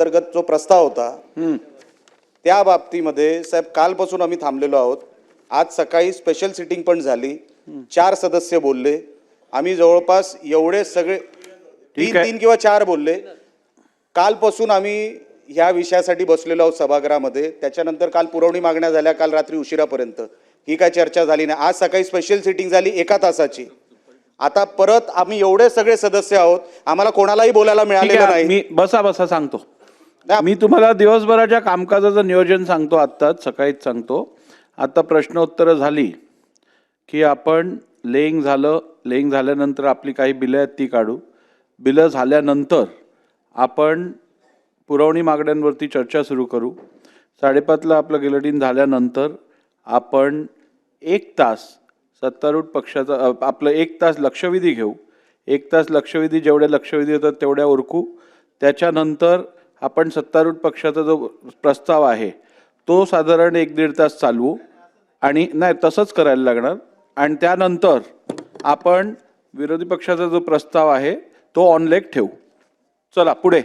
अंतर्गत जो प्रस्ताव होता त्या बाबतीमध्ये साहेब कालपासून आम्ही थांबलेलो आहोत. आज सकाळी स्पेशल सिटिंग पण झाली. चार सदस्य बोलले. आम्ही जवळपास एवढे सगळे तीन. तीन किंवा चार बोलले. कालपासून आम्ही ह्या विषयासाठी बसलेलो आहोत सभागृहामध्ये. त्याच्यानंतर काल पुरवणी मागण्या झाल्या काल रात्री उशिरापर्यंत. ही काय चर्चा झाली नाही. आज सकाळी स्पेशल सिटिंग झाली एका तासाची. आता परत आम्ही एवढे सगळे सदस्य आहोत. आम्हाला कोणालाही बोलायला मिळालेलं नाही. मी बसा बसा सांगतो. मी तुम्हाला दिवसभराच्या कामकाजाचं नियोजन सांगतो आत्ताच सकाळीच सांगतो. आता प्रश्नोत्तरं झाली की आपण लेईंग झालं लेईंग झाल्यानंतर आपली काही बिलं आहेत ती काढू. बिलं झाल्यानंतर आपण पुरवणी मागण्यांवरती चर्चा सुरू करू. साडेपाचला आपलं गिलडीन झाल्यानंतर आपण एक तास सत्तारूढ पक्षाचा आपलं एक तास लक्षवेधी घेऊ. एक तास लक्षवेधी जेवढे लक्षवेधी होतात तेवढ्या उरकू. त्याच्यानंतर आपण सत्तारूढ पक्षाचा जो प्रस्ताव आहे तो साधारण एक दीड तास चालवू. आणि नाही तसंच करायला लागणार. आणि त्यानंतर आपण विरोधी पक्षाचा जो प्रस्ताव आहे तो ऑनलेक ठेवू. चला पुढे.